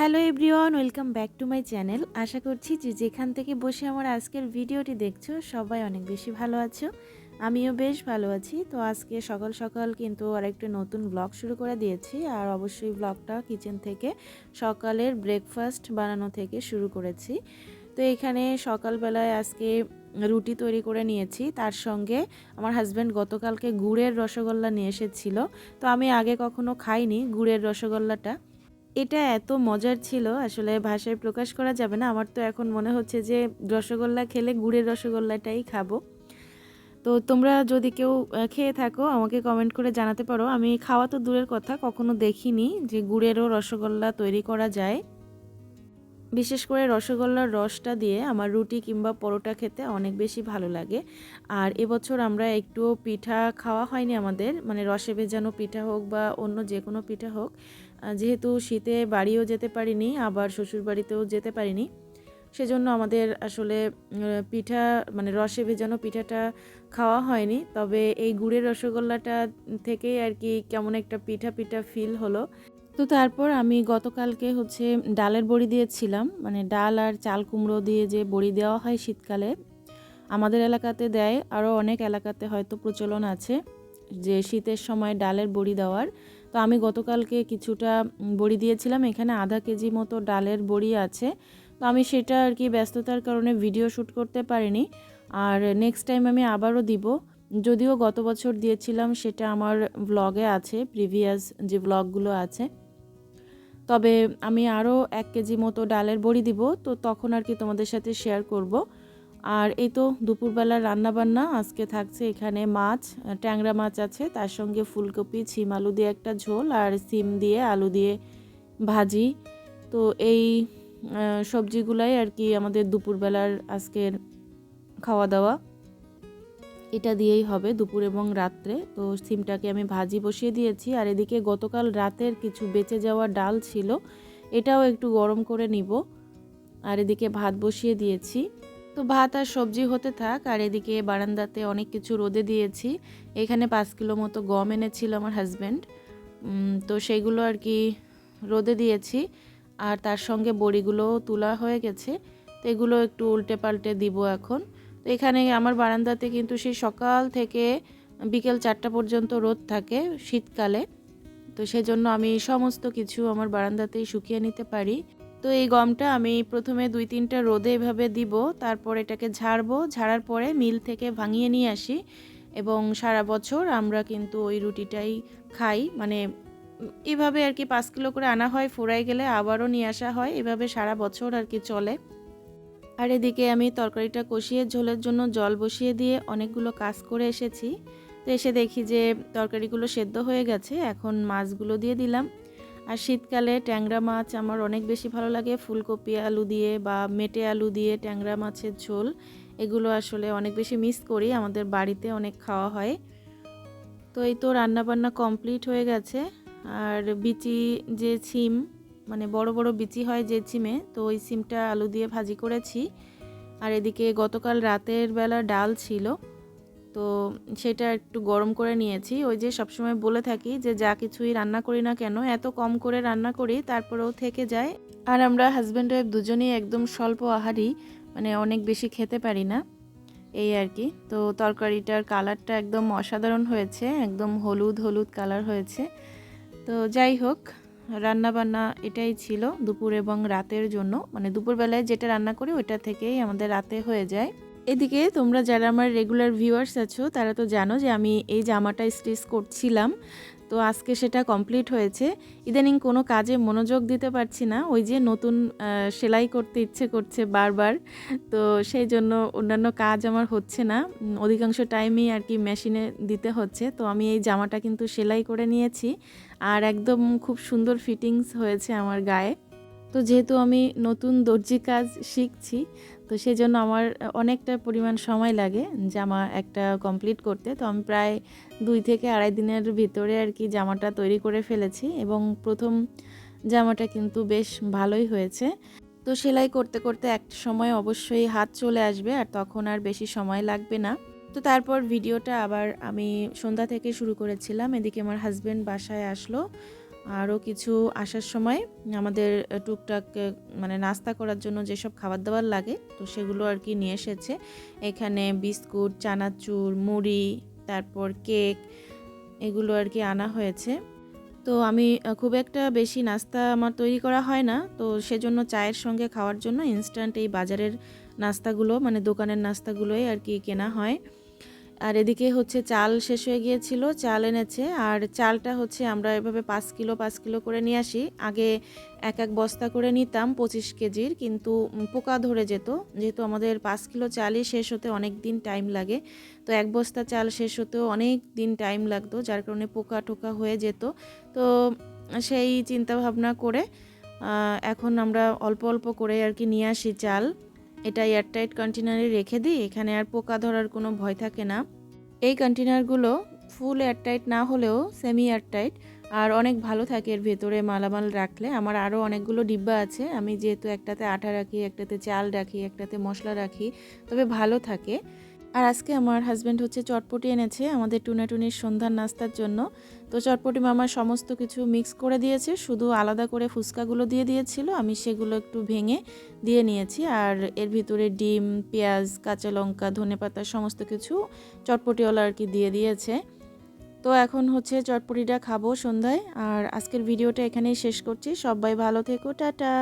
Hello everyone, welcome back to my channel. আশা করছি যে যেখান থেকে বসে আমার আজকের ভিডিওটি দেখছ, সবাই অনেক বেশি ভালো আছো। আমিও বেশ ভালো আছি। তো আজকে সকাল সকাল কিন্তু আরেকটা নতুন ব্লগ শুরু করে দিয়েছি। আর অবশ্যই ব্লগটা কিচেন থেকে সকালের ব্রেকফাস্ট বানানো থেকে শুরু করেছি। তো এখানে সকালবেলায় আজকে রুটি তৈরি করে নিয়েছি। তার সঙ্গে আমার হাজব্যান্ড গতকালকে গুড়ের রসগোল্লা নিয়ে এসেছিল। তো আমি আগে কখনো খাইনি গুড়ের রসগোল্লাটা। এটা এত মজার ছিল, আসলে ভাষায় প্রকাশ করা যাবে না। আমার তো এখন মনে হচ্ছে যে রসগোল্লা খেলে গুড়ের রসগোল্লাটাই খাব। তো তোমরা যদি কেউ খেয়ে থাকো, আমাকে কমেন্ট করে জানাতে পারো। আমি খাওয়া তো দূরের কথা, কখনো দেখিনি যে গুড়েরও রসগোল্লা তৈরি করা যায়। বিশেষ করে রসগোল্লার রসটা দিয়ে আমার রুটি কিংবা পরোটা খেতে অনেক বেশি ভালো লাগে। আর এবছর আমরা একটুও পিঠা খাওয়া হয়নি আমাদের মানে রসে ভেজানো পিঠা হোক বা অন্য যে কোনো পিঠা হোক। যেহেতু শীতে বাড়িও যেতে পারিনি, আবার শ্বশুর বাড়িতেও যেতে পারিনি, সেজন্য আমাদের আসলে পিঠা মানে রসে ভেজানো পিঠাটা খাওয়া হয়নি। তবে এই গুড়ের রসগোল্লাটা থেকেই আর কি কেমন একটা পিঠা পিঠা ফিল হলো। তো তারপর আমি গতকালকে হচ্ছে ডালের বড়ি দিয়েছিলাম মানে ডাল আর চাল কুমড়ো দিয়ে যে বড়ি দেওয়া হয় শীতকালে, আমাদের এলাকাতে দেয়, আরও অনেক এলাকাতে হয়তো প্রচলন আছে যে শীতের সময় ডালের বড়ি দেওয়ার। তো আমি গতকালকে কিছুটা বড়ি দিয়েছিলাম। এখানে আধা কেজি মতো ডালের বড়ি আছে। তো আমি সেটা আর কি ব্যস্ততার কারণে ভিডিও শ্যুট করতে পারিনি। আর নেক্সট টাইম আমি আবারও দিব। যদিও গত বছর দিয়েছিলাম, সেটা আমার ব্লগে আছে প্রিভিয়াস যে ব্লগগুলো আছে। তবে আমি আরও এক কেজি মতো ডালের বড়ি দিব। তো তখন আর কি তোমাদের সাথে শেয়ার করব। আর এই তো দুপুরবেলার রান্নাবান্না, আজকে থাকছে এখানে মাছ, ট্যাংরা মাছ আছে, তার সঙ্গে ফুলকপি, ছিম আলু দিয়ে একটা ঝোল আর সিম দিয়ে আলু দিয়ে ভাজি। তো এই সবজিগুলাই আর কি আমাদের দুপুরবেলার আজকের খাওয়া দাওয়া এটা দিয়েই হবে দুপুর এবং রাত্রে। তো সিমটাকে আমি ভাজি বসিয়ে দিয়েছি আর এদিকে গতকাল রাতের কিছু বেঁচে যাওয়া ডাল ছিল, এটাও একটু গরম করে নিব। আর এদিকে ভাত বসিয়ে দিয়েছি। তো ভাত আর সবজি হতে থাক, আর এদিকে বারান্দাতে অনেক কিছু রোদে দিয়েছি। এখানে পাঁচ কিলো মতো গম এনেছিল আমার হাজব্যান্ড তো সেইগুলো আর কি রোদে দিয়েছি। আর তার সঙ্গে বড়িগুলোও তোলা হয়ে গেছে। তো এগুলো একটু উল্টে পাল্টে দিব এখন। তো এখানে আমার বারান্দাতে কিন্তু সেই সকাল থেকে বিকেল চারটা পর্যন্ত রোদ থাকে শীতকালে। তো সেজন্য আমি সমস্ত কিছু আমার বারান্দাতেই শুকিয়ে নিতে পারি। তো এই গমটা আমি প্রথমে দুই তিনটা রোদে এভাবে দিব, তারপর এটাকে ঝাড়বো। ঝাড়ার পরে মিল থেকে ভাঙিয়ে নিয়ে আসি এবং সারা বছর আমরা কিন্তু ওই রুটিটাই খাই। মানে এভাবে আর কি পাঁচ কিলো করে আনা হয় ফুরাই গেলে আবারও নিয়ে আসা হয়। এভাবে সারা বছর আর কি চলে। আর এদিকে আমি তরকারিটা কষিয়ে ঝোলের জন্য জল বসিয়ে দিয়ে অনেকগুলো কাজ করে এসেছি। তো এসে দেখি যে তরকারিগুলো সেদ্ধ হয়ে গেছে, এখন মাছগুলো দিয়ে দিলাম। আর শীতকালে ট্যাংরা মাছ আমার অনেক বেশি ভালো লাগে। ফুলকপি আলু দিয়ে বা মেটে আলু দিয়ে ট্যাংরা মাছের ঝোল, এগুলো আসলে অনেক বেশি মিস করি। আমাদের বাড়িতে অনেক খাওয়া হয়। তো এই তো রান্নাবান্না কমপ্লিট হয়ে গেছে। আর বিচি যে ছিম মানে বড় বড় বিচি হয় যে সিমে তো ওই সিমটা আলু দিয়ে ভাজি করেছি। আর এদিকে গতকাল রাতের বেলা ডাল ছিল। তো সেটা একটু গরম করে নিয়েছি। ওই যে সবসময় বলে থাকি যে, যা কিছুই রান্না করি না কেন, এত কম করে রান্না করি, তারপরেও থেকে যায়। আর আমরা হাজব্যান্ড ওয়াইফ দুজনেই একদম স্বল্প আহারই মানে অনেক বেশি খেতে পারি না। এই আর কি। তো তরকারিটার কালারটা একদম অসাধারণ হয়েছে, একদম হলুদ হলুদ কালার হয়েছে। তো যাই হোক রান্না বান্না এটাই ছিল দুপুর এবং রাতের জন্য। মানে দুপুরবেলায় যেটা রান্না করি, ওইটা থেকেই আমাদের রাতে হয়ে যায়। এদিকে তোমরা যারা আমার রেগুলার ভিউয়ার্স আছো, তারা তো জানো যে আমি এই জামাটা স্টিচ করছিলাম। তো আজকে সেটা কমপ্লিট হয়েছে। ইদানিং কোনো কাজে মনোযোগ দিতে পারছি না। ওই যে নতুন সেলাই করতে ইচ্ছে করছে বারবার। তো সেই জন্য অন্যান্য কাজ আমার হচ্ছে না। অধিকাংশ টাইমই আর কি মেশিনে দিতে হচ্ছে। তো আমি এই জামাটা কিন্তু সেলাই করে নিয়েছি। আর একদম খুব সুন্দর ফিটিংস হয়েছে আমার গায়ে। তো যেহেতু আমি নতুন দর্জি কাজ শিখছি, তো সেই জন্য আমার অনেকটা পরিমাণ সময় লাগে জামা একটা কমপ্লিট করতে। তো আমি প্রায় দুই থেকে আড়াই দিনের ভিতরে আর কি জামাটা তৈরি করে ফেলেছি এবং প্রথম জামাটা কিন্তু বেশ ভালোই হয়েছে। তো সেলাই করতে করতে একটা সময় অবশ্যই হাত চলে আসবে আর তখন আর বেশি সময় লাগবে না। তো তারপর ভিডিওটা আবার আমি সন্ধ্যা থেকে শুরু করেছিলাম, এদিকে আমার হাজব্যান্ড বাসায় আসলো। আরও কিছু আসার সময় আমাদের টুকটাক মানে নাস্তা করার জন্য যেসব খাবার দাবার লাগে, তো সেগুলো আর কি নিয়ে এসেছে। এখানে বিস্কুট, চানাচুর, মুড়ি, তারপর কেক, এগুলো আর কি আনা হয়েছে। তো আমি খুব একটা বেশি নাস্তা আমার তৈরি করা হয় না, তো সেজন্য চায়ের সঙ্গে খাওয়ার জন্য ইনস্ট্যান্ট এই বাজারের নাস্তাগুলো মানে দোকানের নাস্তাগুলোই আর কি কেনা হয়। আর এদিকে হচ্ছে চাল শেষ হয়ে গিয়েছিল, চাল এনেছে। আর চালটা হচ্ছে আমরা এভাবে পাঁচ কিলো পাঁচ কিলো করে নিয়ে আসি। আগে এক এক বস্তা করে নিতাম পঁচিশ কেজির, কিন্তু পোকা ধরে যেত। যেহেতু আমাদের পাঁচ কিলো চালই শেষ হতে অনেক দিন টাইম লাগে, তো এক বস্তা চাল শেষ হতেও অনেক দিন টাইম লাগতো, যার কারণে পোকা টোকা হয়ে যেত। তো সেই চিন্তা ভাবনা করে এখন আমরা অল্প অল্প করে আর কি নিয়ে আসি চাল। এটা এয়ারটাইট কন্টেনারে রেখে দিই, এখানে আর পোকা ধরার কোনো ভয় থাকে না। এই কন্টেনারগুলো ফুল এয়ারটাইট না হলেও সেমি এয়ারটাইট, আর অনেক ভালো থাকে এর ভেতরে মালামাল রাখলে। আমার আরও অনেকগুলো ডিব্বা আছে, আমি যেহেতু একটাতে আটা রাখি, একটাতে চাল রাখি, একটাতে মশলা রাখি, তবে ভালো থাকে। আর আজকে আমার হাজব্যান্ড হচ্ছে চটপটি এনেছে আমাদের টুনাটুনির সন্ধ্যার নাস্তার জন্য। তো চটপটি মামা সমস্ত কিছু মিক্স করে দিয়েছে, শুধু আলাদা করে ফুচকাগুলো দিয়ে দিয়েছিল, আমি সেগুলো একটু ভেঙে দিয়ে নিয়েছি। আর এর ভিতরে ডিম, পেঁয়াজ, কাঁচা লঙ্কা ধনেপাতা সমস্ত কিছু চটপটিওয়ালা আর কি দিয়ে দিয়েছে। তো এখন হচ্ছে চটপটিটা খাব সন্ধ্যায়। আর আজকের ভিডিওটা এখানেই শেষ করছি। সবাই ভালো থেকো, টাটা।